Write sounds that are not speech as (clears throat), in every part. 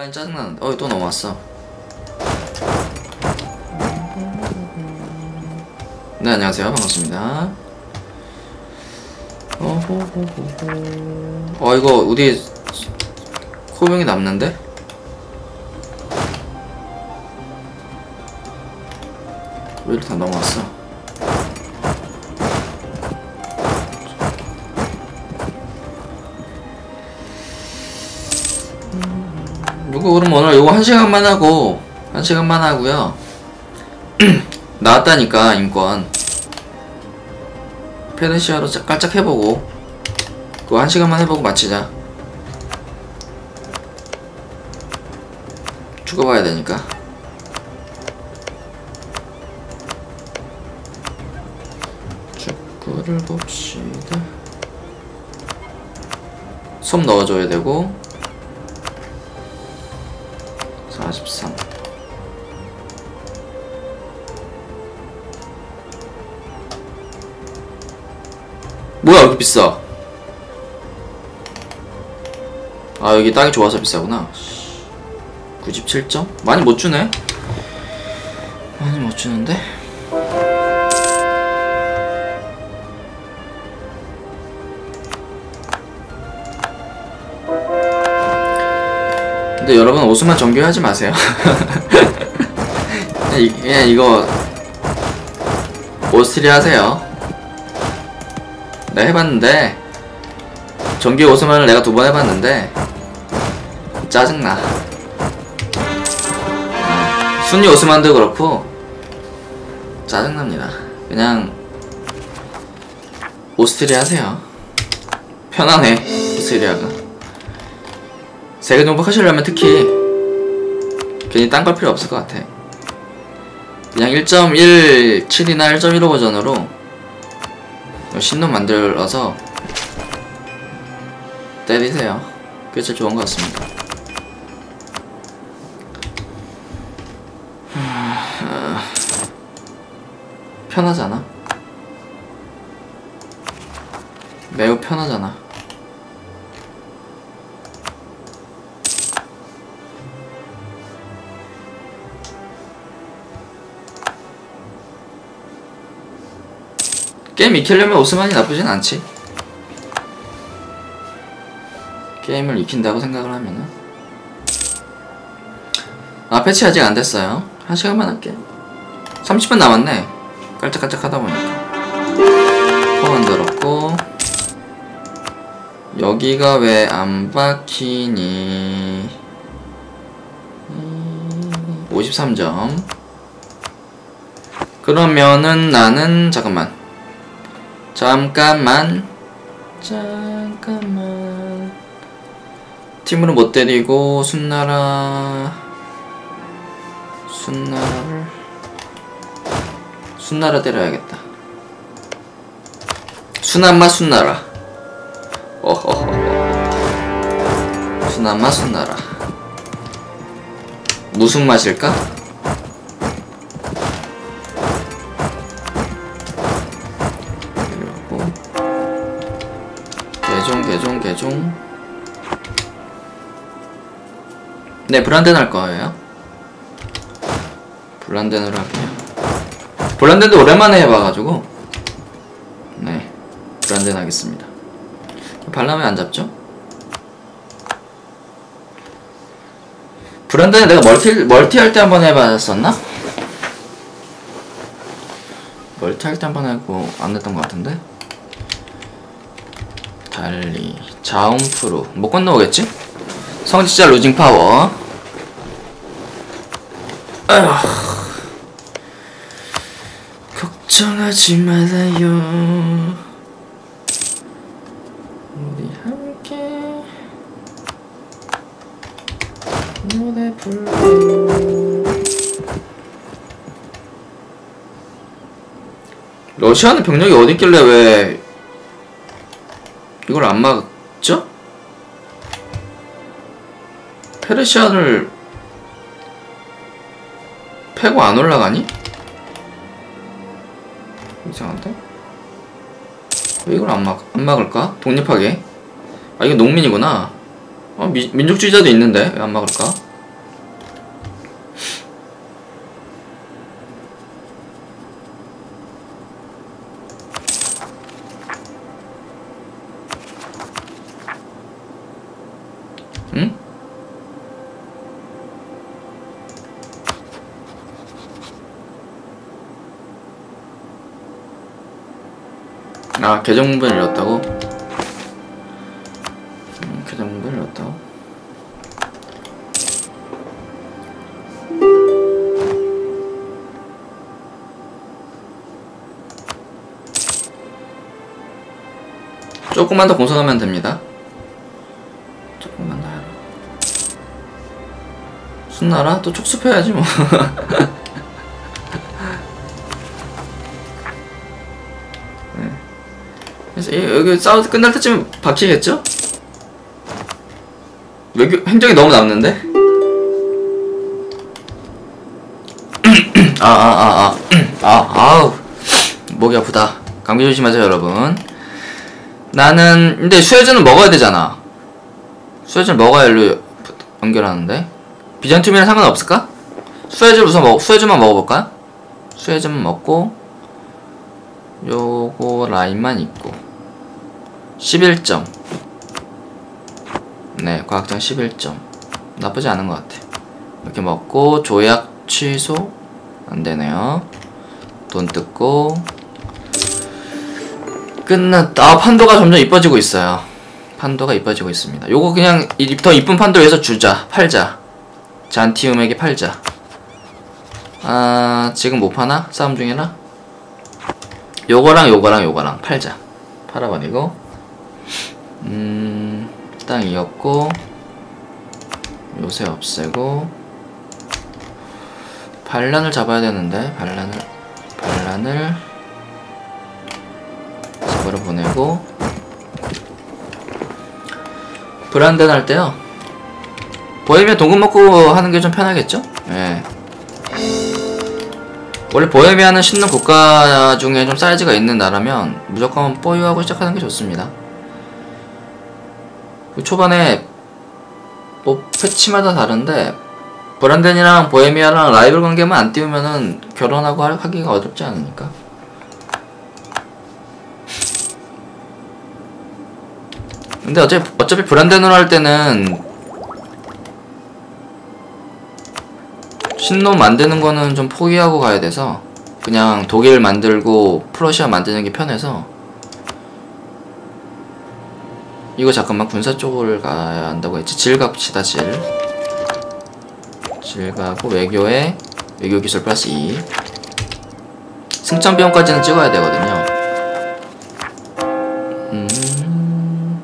온라인 짜증나는데? 어또 넘어왔어. 네 안녕하세요. 반갑습니다. 어호호호호. 어 이거 우리 코병이 남는데? 왜 이렇게 다 넘어왔어? 그럼 오늘 요거 한 시간만 하고 한 시간만 하고요. (clears throat) 나왔다니까 인권. 페르시아로 짝- 깔짝 해보고. 그거 한 시간만 해보고 마치자. 죽어봐야 되니까. 축구를 봅시다. 솜 넣어줘야 되고 43 뭐야 여기 비싸. 아 여기 땅이 좋아서 비싸구나. 97점? 많이 못 주네. 많이 못 주는데 근데 여러분 옷만 정교하지 마세요. (laughs) 그냥, 이거 오스트리아 하세요. 내가 해봤는데 전기 오스만을 내가 두 번 해봤는데 짜증나. 순위 오스만도 그렇고 짜증납니다. 그냥 오스트리아 하세요. 편하네 오스트리아가 세계 정복 하시려면 특히 괜히 딴 걸 필요 없을 것 같아. 그냥 1.17이나 1.15 버전으로 신놈 만들어서 때리세요. 그게 제일 좋은 것 같습니다. 하, 편하잖아. 매우 편하잖아 게임 익히려면 오스만이 나쁘진 않지. 게임을 익힌다고 생각을 하면은. 아 패치 아직 안 됐어요. 한 시간만 할게. 30분 남았네. 깔짝깔짝 하다 보니까. 포 만들었고. 여기가 왜 안 박히니? 53점. 그러면은 나는 잠깐만 잠깐만. 잠깐만. 팀으로 못 때리고 순나라 순나라를 순나라 때려야겠다. 순한마 순나라. 어허허. 순한마 순나라. 무슨 맛일까? 개종 네 브란덴 할 거예요. 블란덴으로 할게요. 블란덴도 오랜만에 해봐가지고. 네 블란덴 하겠습니다. 발라면 안 잡죠? 브란덴은 내가 멀티 멀티 할 때 한 번 해봤었나? 멀티 할 때 한 번 하고 안 됐던 것 같은데 달리. 자움프로. 못 건너오겠지? 성지자 루징 파워. 걱정하지 말아요. 우리 함께 노래 불러요. 러시아는 병력이 어디 있길래 왜 이걸 안 막죠? 페르시아를 패고 안 올라가니? 이상한데? 왜 이걸 안 막, 안 막을까? 독립하게? 아, 이거 농민이구나. 어, 미, 민족주의자도 있는데, 왜 안 막을까? 아 계정 문번을 잃었다고? 음, 계정 문번을 잃었다고? 조금만 더 공성하면 됩니다. 조금만 더. 순나라? 또 촉수패야지 뭐. (laughs) 여기 싸움 끝날 때쯤 바뀌겠죠? 외교 행정이 너무 남는데? (clears throat) 아아아 아 (clears throat) 아 아 우 목이 아프다 감기 조심하세요 여러분 나는 근데 수혜주는 먹어야 되잖아 수혜주는 먹어야 일로 연결하는데 비전투미랑 상관없을까? 수혜주 우선 먹 수혜주만 먹어볼까? 수혜주만 먹고 요거 라인만 있고 11점. 네 과학장 11점. 나쁘지 않은 것 같아. 이렇게 먹고 조약 취소. 안되네요. 돈 뜯고. 끝났다. 아, 판도가 점점 이뻐지고 있어요. 판도가 이뻐지고 있습니다. 요거 그냥 이- 더 이쁜 판도에서 주자. 팔자. 잔티움에게 팔자. 아 지금 못 파나? 싸움 중이라? 요거랑 요거랑 요거랑 팔자. 팔아버리고 음... 땅 이었고 요새 없애고 반란을 잡아야 되는데 반란을 반란을 잡으러 보내고 브란덴 할 때요 보헤미아 동금 먹고 하는 게 좀 편하겠죠? 예. 원래 보헤미아는 신는 국가 중에 좀 사이즈가 있는 나라면 무조건 뽀유하고 시작하는 게 좋습니다. 그 초반에 뭐 패치마다 다른데 브란덴이랑 보헤미아랑 라이벌 관계만 안 띄우면은 결혼하고 하- 하기가 어렵지 않으니까. 근데 어차피, 어차피 브란덴으로 할 때는 신놈 만드는 거는 좀 포기하고 가야 돼서 그냥 독일 만들고 프러시아 만드는 게 편해서 이거 잠깐만 군사 쪽을 가야 한다고 했지. 질 갑시다 질. 질 가고 외교에 외교 기술 플러스 2 승천 비용까지는 찍어야 되거든요. 음...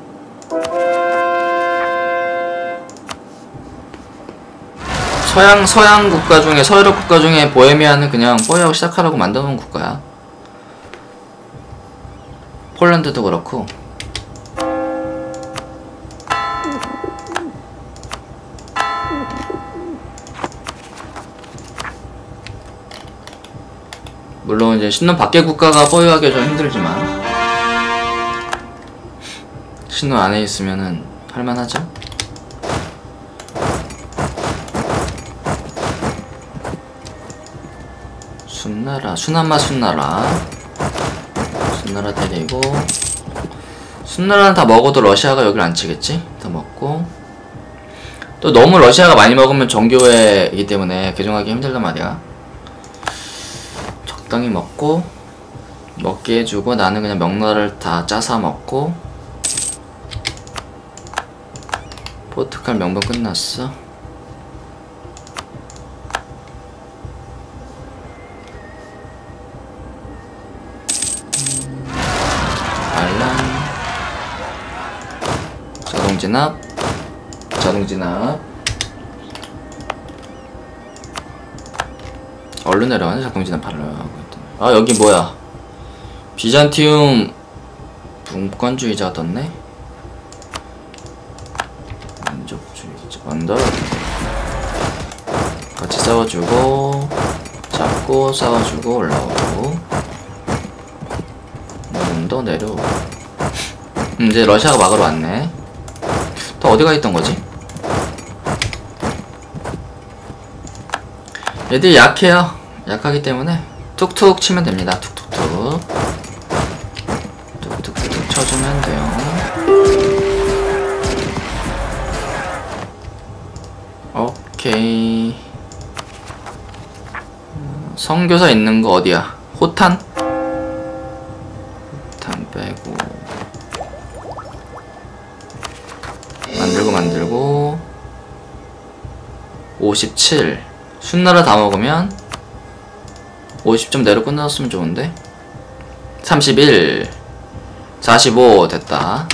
서양 서양 국가 중에 서유럽 국가 중에 보헤미아는 그냥 뽀이하고 시작하라고 만들어놓은 국가야. 폴란드도 그렇고 물론 이제 신혼 밖의 국가가 보유하기 좀 힘들지만 신혼 안에 있으면은 할만하죠. 순나라 순한맛 순나라 순나라 데리고 순나라는 다 먹어도 러시아가 여기를 안 치겠지? 다 먹고 또 너무 러시아가 많이 먹으면 정교회이기 때문에 개종하기 힘들단 말이야. 적당히 먹고 먹게 해주고 나는 그냥 명나라를 다 짜서 먹고 포트칼 명분 끝났어. 음, 알람. 자동 진압. 자동 진압. 얼른 내려가네 자동 진압 팔로 하고 있던 아 여기 뭐야? 비잔티움 분권주의자가 떴네 민족주의자 언더 같이 싸워주고 잡고 싸워주고 올라오고. 언더 내려오고. 음, 이제 러시아가 막으러 왔네. 또 어디가 있던 거지? 얘들이 약해요. 약하기 때문에 툭툭 치면 됩니다. 툭툭툭. 툭툭툭 쳐주면 돼요. 오케이. 성교사 있는 거 어디야? 호탄? 호탄 빼고. 만들고 만들고. 57. 순나라 다 먹으면 50점 내로 끝났으면 좋은데? 31 45 됐다.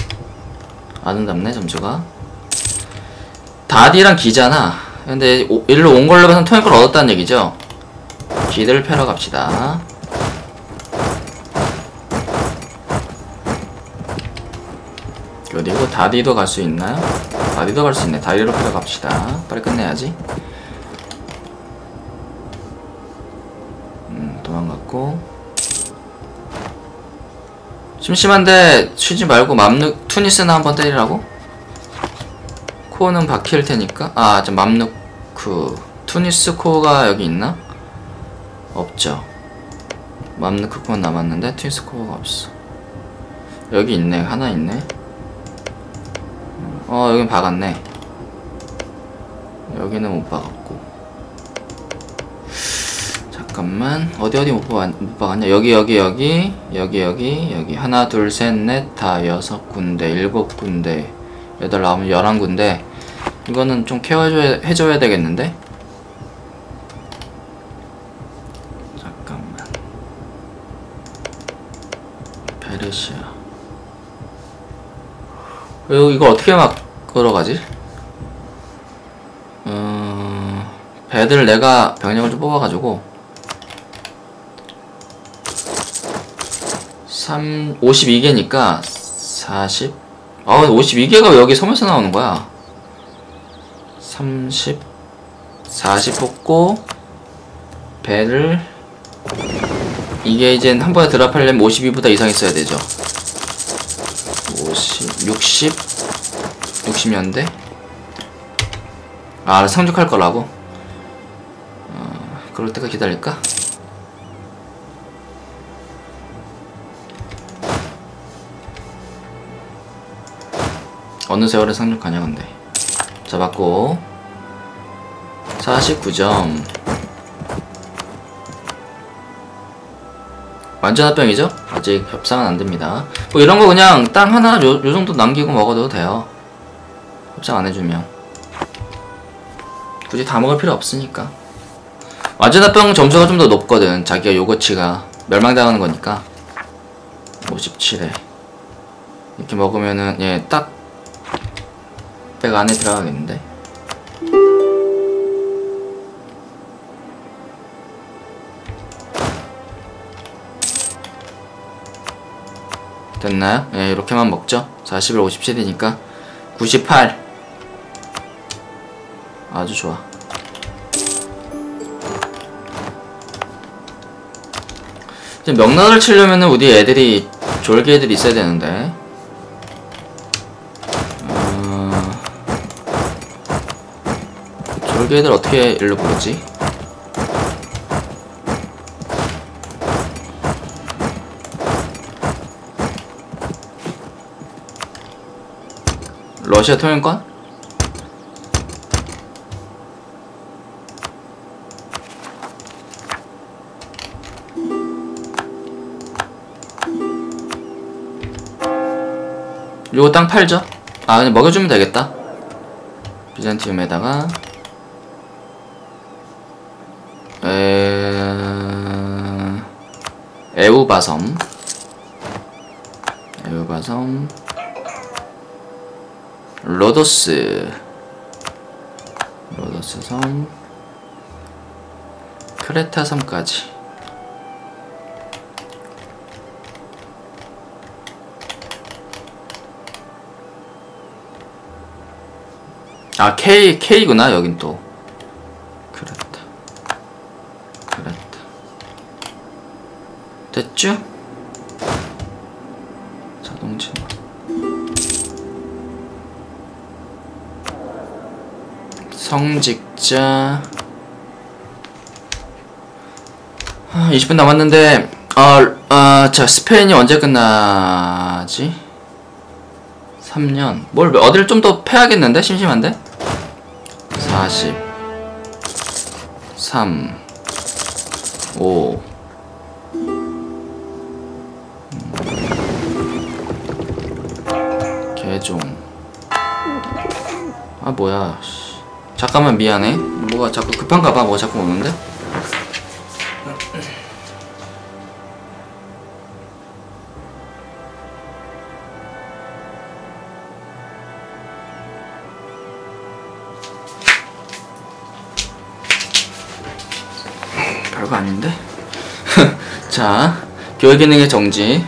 아름답네 점수가. 다디랑 기잖아. 근데 오- 일로 온 걸로 봐선 통행권 얻었다는 얘기죠? 기대를 펴러 갑시다. 그리고 다디도 갈 수 있나요? 다디도 갈 수 있네. 다디로 펴러 갑시다. 빨리 끝내야지 음 도망갔고 심심한데 쉬지 말고 맘누 투니스나 한번 때리라고? 코어는 박힐 테니까. 아저 맘누크 투니스 코어가 여기 있나? 없죠. 맘누크 코어 남았는데 투니스 코어가 없어. 여기 있네. 하나 있네. 어 여긴 박았네. 여기는 못 박았고 잠깐만. 어디 어디 못, 박았, 못 박았냐? 여기 여기 여기 여기 여기 여기. 하나 둘 셋 넷 다 여섯 군데 일곱 군데 여덟 아홉 열한 군데. 이거는 좀 케어해줘야 해줘야 되겠는데? 잠깐만. 베르시아. 이거, 이거 어떻게 막 걸어가지? 어... 배들 내가 병력을 좀 뽑아가지고 3... 52개니까 40? 아 52개가 왜 여기 섬에서 나오는 거야? 30 40 뽑고 배를 이게 이제 한 번에 드랍하려면 52보다 이상 있어야 되죠 50, 60, 60년대? 아, 상륙할 거라고? 어, 그럴 때까 기다릴까? 어느 세월에 상륙하냐, 근데. 잡았고. 49점. 완전 합병이죠? 아직 협상은 안 됩니다. 뭐 이런 거 그냥 땅 하나 요, 요 정도 남기고 먹어도 돼요. 협상 안 해주면. 굳이 다 먹을 필요 없으니까. 완전 합병 점수가 좀 더 높거든. 자기가 요거치가 멸망당하는 거니까. 57에. 이렇게 먹으면은, 예, 딱, 백 안에 들어가겠는데. 됐나요? 예, 이렇게만 먹죠. 41, 57이니까 98. 아주 좋아. 이제 명나라를 치려면은 우리 애들이 졸개 애들이 있어야 되는데. 졸개 애들 어떻게 일로 부르지? 러시아 통행권? 요거 땅 팔죠? 아 그냥 먹여주면 되겠다 비잔티움에다가 에우바섬. 에우바섬. 로도스. 로도스 섬. 크레타 섬까지. 아 K K구나 여긴 또 크레타 크레타 됐죠? 자동 진화 성직자 아, 20분 남았는데 어, 어, 자 스페인이 언제 끝나지? 3년 뭘 어디를 좀더 패야겠는데? 심심한데? 40 3 5 개종 아 뭐야 씨. 잠깐만 미안해 뭐가 자꾸 급한가 봐. 뭐가 자꾸 오는데? 별거 아닌데? (laughs) 자, 교육기능의 정지.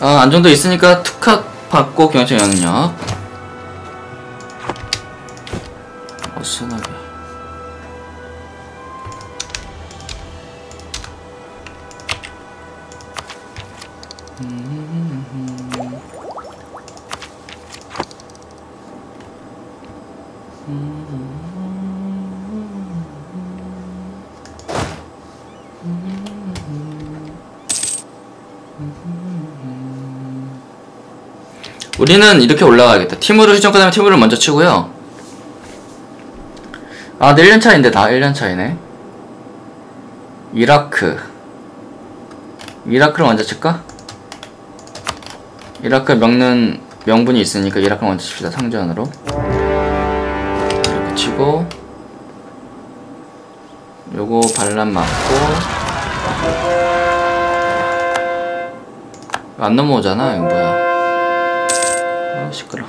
아, 안정도 있으니까 특학 받고 경찰 영향 우리는 이렇게 올라가야겠다. 팀으로 휴전 끝나면 팀으로 먼저 치고요. 아, 내 1년 차인데 다 1년 차이네. 이라크. 이라크를 먼저 칠까? 이라크 명는 명분이 있으니까 이라크 먼저 칩시다. 상전으로. 이렇게 치고 요거 반란 맞고 안 넘어오잖아. 이거 뭐야? 아 시끄러.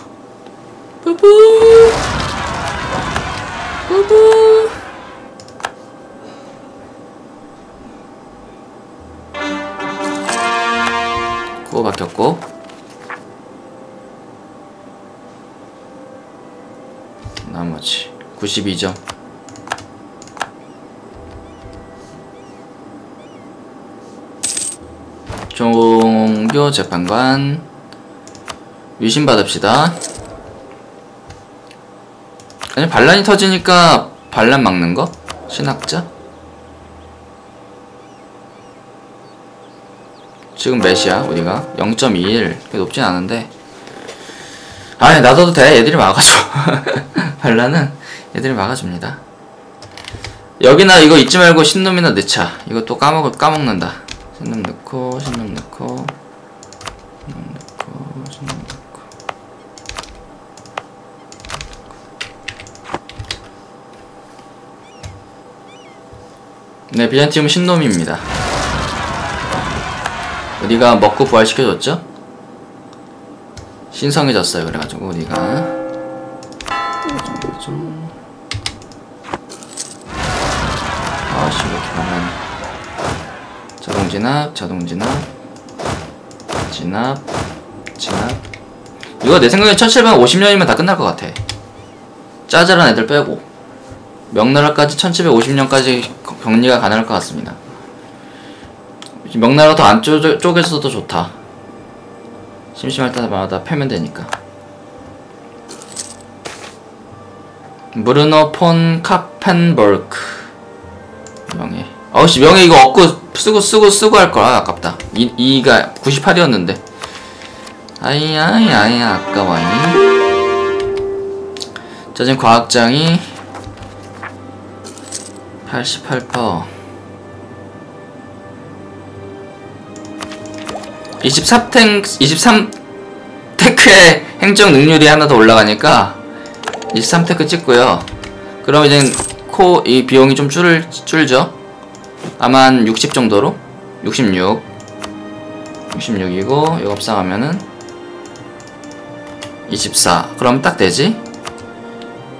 뿌뿌. 뿌뿌. 구호 바뀌었고. 나머지 92점. 종교 재판관 위신 받읍시다. 아니 반란이 터지니까 반란 막는 거? 신학자? 지금 몇이야 우리가? 0.21 그게 높진 않은데 아니 놔둬도 돼 애들이 막아줘 (laughs) 반란은 애들이 막아줍니다 여기나 이거 잊지 말고 신놈이나 넣자 이거 또 까먹, 까먹는다 신놈 넣고 신놈 넣고 신놈 넣고 신놈 넣고 네 비잔티움 신놈입니다. 우리가 먹고 부활시켜줬죠? 신성해졌어요 그래가지고 우리가. 좀 아씨 왜 이렇게 많아. 자동 진압 자동 진압. 진압 진압. 이거 내 생각에 1750년이면 다 끝날 것 같아. 짜잘한 애들 빼고 명나라까지 1750년까지 격리가 가능할 것 같습니다. 명나라 더 안쪽 쪽에서도 좋다. 심심할 때마다 패면 되니까. 브루노 폰 카펜버크. 명예. 어우씨 명예 이거 얻고 쓰고 쓰고 쓰고 할걸 아, 아깝다. 이, 2가 98이었는데. 아이야 아이야 아까워 자 지금 과학장이 88% 23탱 23테크의 행정 능률이 하나 더 올라가니까 23테크 찍고요. 그럼 이제 코 이 비용이 좀 줄, 줄죠. 아마 한 60 정도로 66 66이고 이거 합상하면은 24 그럼 딱 되지?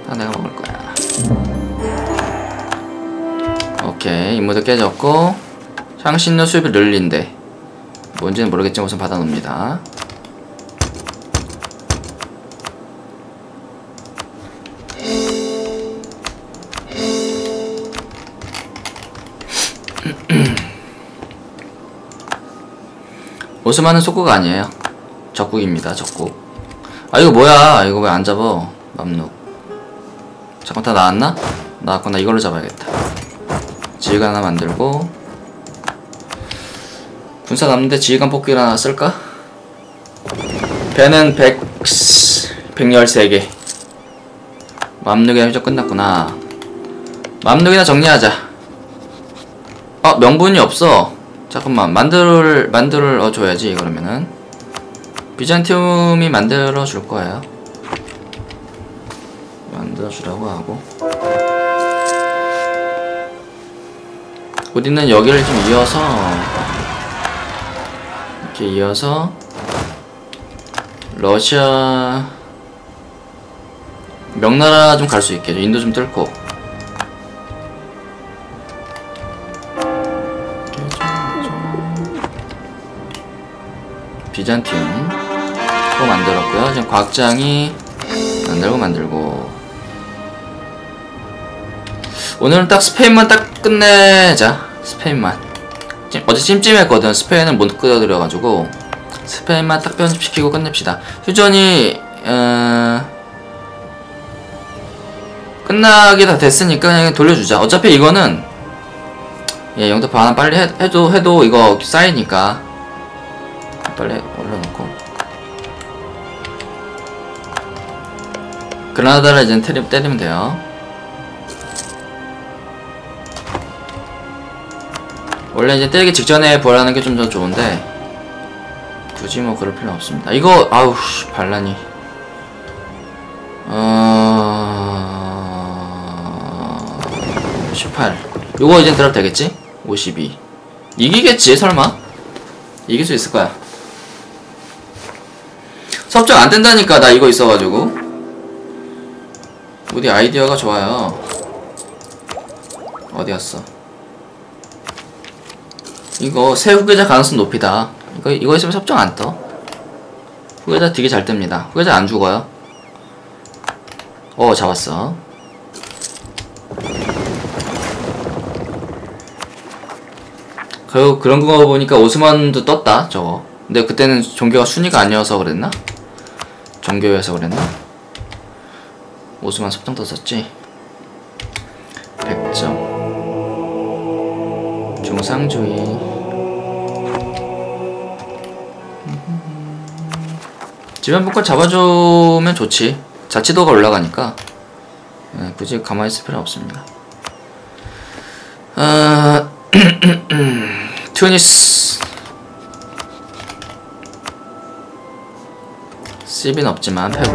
다 내가 먹을 거야. 오케이 임무도 깨졌고 향신료 수입이 늘린대. 뭔지는 모르겠지만 우선 받아놓습니다. (clears throat) 오스만은 속국 아니에요. 적국입니다. 적국. 아 이거 뭐야? 이거 왜 안 잡어? 맘룩. 잠깐 다 나왔나? 나왔구나. 이걸로 잡아야겠다. 지휘관 하나 만들고 군사 남는데 지휘관 뽑기를 하나 쓸까? 배는 100... 113개. 맘룩이나 휴적 끝났구나. 맘룩이나 정리하자. 어 명분이 없어. 잠깐만 만들 만들을 어 줘야지 그러면은. 비잔티움이 만들어 줄 거예요. 만들어 주라고 하고 우리는 여기를 좀 이어서 이렇게 이어서 러시아 명나라 좀 갈 수 있게. 인도 좀 뚫고. 비잔티움 또 만들었고요. 지금 과학장이 만들고 만들고. 오늘은 딱 스페인만 딱 끝내자 스페인만 찜- 어제 찜찜했거든. 스페인은 못 끌어들여가지고 스페인만 딱 편집시키고 끝냅시다. 휴전이 어... 끝나기 다 됐으니까 그냥 돌려주자. 어차피 이거는 예 영등포 하나 빨리 해, 해도 해도 이거 쌓이니까 빨리 올려놓고. 그라나다를 이제 때리, 때리면 돼요 원래 이제 때리기 직전에 부활하는 게 좀 더 좋은데 굳이 뭐 그럴 필요 없습니다. 이거 아우 씨, 반란이. 어... 18 요거 이제 드랍 되겠지? 52 이기겠지 설마? 이길 수 있을 거야. 섭정 안 된다니까 나 이거 있어가지고. 우리 아이디어가 좋아요. 어디 갔어 이거 새 후계자 가능성 높이다. 이거 이거 있으면 섭정 안 떠. 후계자 되게 잘 뜹니다. 후계자 안 죽어요. 어 잡았어. 그 그런 거 보니까 오스만도 떴다 저거. 근데 그때는 종교가 순위가 아니어서 그랬나? 종교여서 그랬나? 오스만 섭정 떴었지 중상주의. 지면 복권 잡아주면 좋지. 자치도가 올라가니까. 예, 굳이 가만히 있을 필요 없습니다. 어... 투니스. 씹은 없지만 패고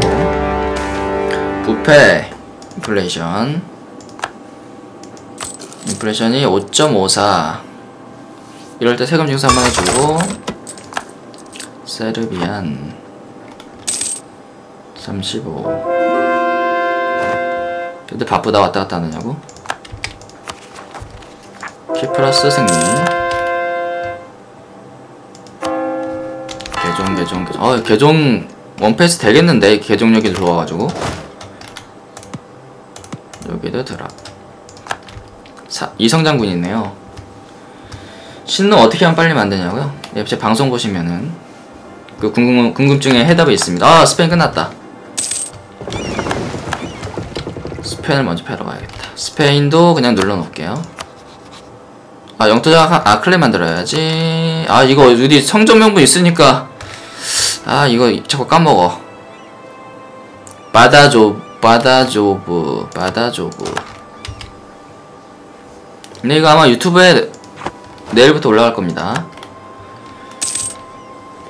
부패. 인플레이션. 인플레이션이 5.54 이럴 때 세금 징수 한번 해주고 세르비안 35 근데 바쁘다 왔다 갔다 하느냐고? 키 플러스 승리. 개종 개종 개종. 어 개종 원페이스 되겠는데 개종력이 좋아가지고. 여기도 드랍 사, 이성장군 있네요 신노 어떻게 하면 빨리 만드냐고요? 네, 제 방송 보시면은 그 궁금, 궁금증에 해답이 있습니다. 아 스페인 끝났다. 스페인을 먼저 패러 가야겠다. 스페인도 그냥 눌러놓을게요. 아 영토자 아 클레 만들어야지. 아 이거 어디 성전명분 있으니까. 아 이거 자꾸 까먹어. 바다조 바다조브 바다조브. 근데 이거 아마 유튜브에 내일부터 올라갈 겁니다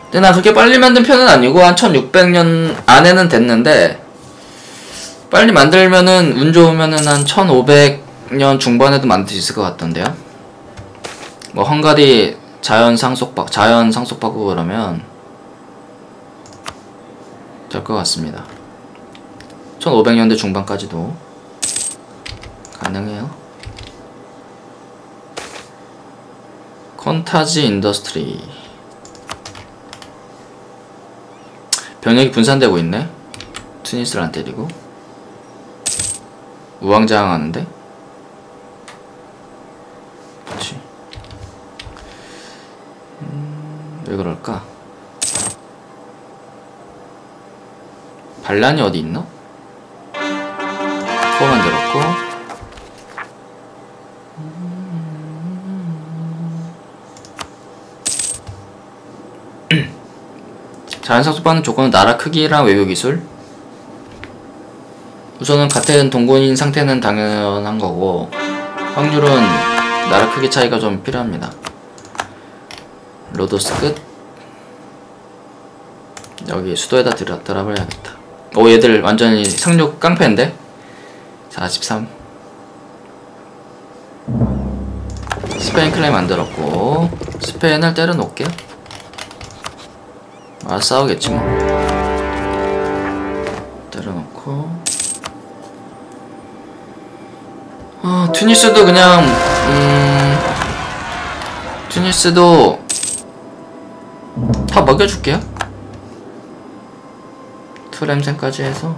근데 나 그렇게 빨리 만든 편은 아니고 한 1600년 안에는 됐는데 빨리 만들면은 운 좋으면은 한 1500년 중반에도 만들 수 있을 것 같던데요 뭐 헝가리 자연 상속받 자연 상속받고 그러면 될 것 같습니다. 1500년대 중반까지도 가능해요. 컨타지 인더스트리 병력이 분산되고 있네. 투니스를 안 때리고 우왕좌왕하는데. 그렇지. 음, 왜 그럴까? 반란이 어디 있나? 코어 만들었고 자연상속 받는 조건은 나라 크기랑 외교 기술. 우선은 같은 동본인 상태는 당연한 거고 확률은 나라 크기 차이가 좀 필요합니다. 로도스 끝. 여기 수도에다 드랍, 드랍을 해야겠다. 오 얘들 완전히 상륙 깡패인데? 43 스페인 클레이 만들었고. 스페인을 때려놓을게요 아 싸우겠지 뭐. 때려놓고. 아 튜니스도 그냥 음 튜니스도 다 먹여줄게요. 투램센까지 해서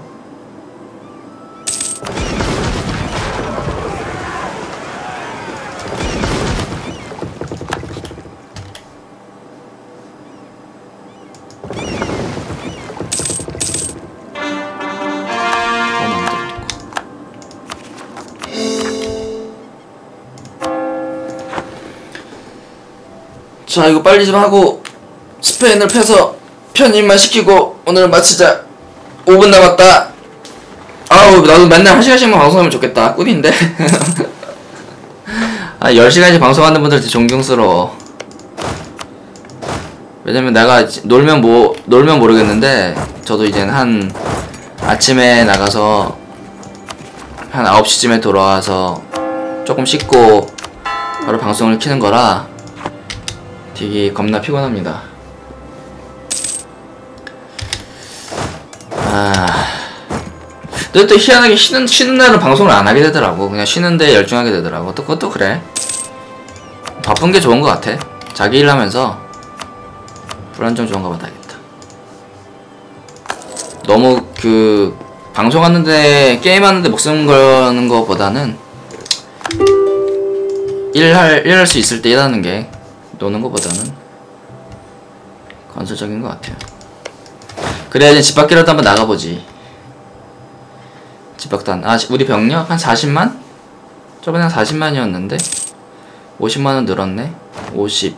자 이거 빨리 좀 하고 스페인을 패서 편입만 시키고 오늘 마치자. 5분 남았다. 아우 나도 맨날 1시간씩만 방송하면 좋겠다. 꿀인데. (laughs) 아 10시간씩 방송하는 분들 진짜 존경스러워. 왜냐면 내가 이제 놀면 뭐 놀면 모르겠는데 저도 이젠 한 아침에 나가서 한 9시쯤에 돌아와서 조금 씻고 바로 방송을 키는 거라 되게 겁나 피곤합니다. 아. 근데 또 희한하게 쉬는, 쉬는 날은 방송을 안 하게 되더라고. 그냥 쉬는데 열중하게 되더라고. 또 그것도 그래. 바쁜 게 좋은 것 같아. 자기 일 하면서 불안정 좋은가 보다겠다. 너무 그 방송하는데 게임하는데 목숨 거는 거보다는 일할 일할 수 있을 때 일하는 게 노는 거보다는 건설적인 것 같아요. 그래야지 집 밖이라도 한번 나가보지. 집 안, 아, 우리 병력 한 40만? 저번에 한 40만이었는데 50만원 늘었네. 50.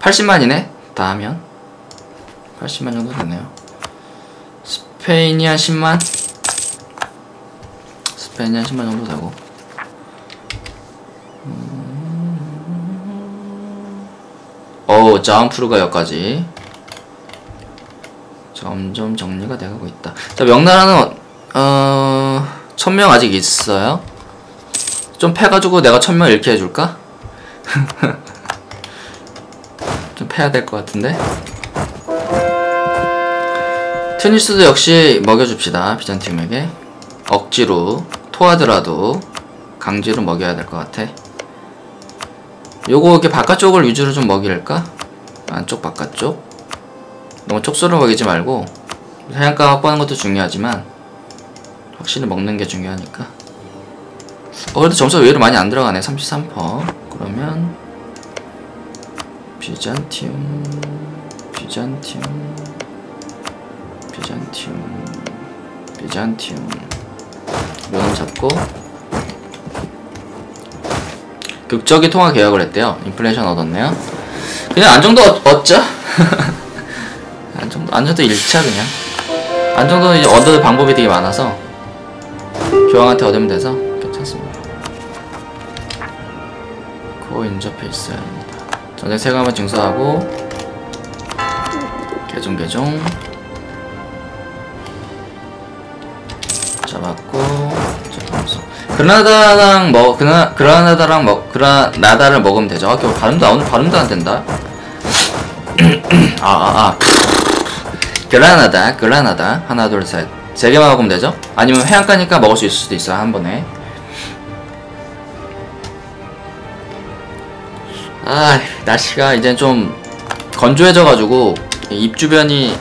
80만이네. 다 하면 80만 정도 되네요. 스페인이 한 10만? 스페인이 한 10만 정도 되고. 어우, 자운프루가 여기까지. 점점 정리가 돼가고 있다. 자, 명나라는, 어, 천명 아직 있어요? 좀 패가지고 내가 천명 잃게 해줄까? (laughs) 좀 패야 될 것 같은데? 트니스도 역시 먹여줍시다, 비잔팀에게. 억지로, 토하더라도, 강제로 먹여야 될 것 같아. 요거 이렇게 바깥쪽을 위주로 좀 먹일까? 안쪽 바깥쪽? 너무 촉수를 먹이지 말고 사냥감 확보하는 것도 중요하지만 확실히 먹는 게 중요하니까. 어 그래도 점수가 의외로 많이 안 들어가네. 33% 그러면 비잔티움 비잔티움 비잔티움 비잔티움. 요놈 잡고 극적이 통화 계약을 했대요. 인플레이션 얻었네요. 그냥 안정도 얻, 얻자. (laughs) 안정도, 안정도 1차 그냥. 안정도는 이제 얻을 방법이 되게 많아서 교황한테 얻으면 돼서 괜찮습니다. 코 인저페이스 합니다. 전쟁 세감을 증서하고 개종 개종 잡았고 잠깐만 그라나다랑 뭐 그나 그라나다랑 뭐 그라나다를 먹으면 되죠. 아, 발음도 오늘 발음도 안 된다. (clears throat) 아, 아, 아. 그라나다, 그라나다. 하나, 둘, 셋. 세 개만 먹으면 되죠? 아니면 해안가니까 먹을 수 있을 수도 있어요, 한 번에. 아, 날씨가 이제 좀 건조해져가지고, 입 주변이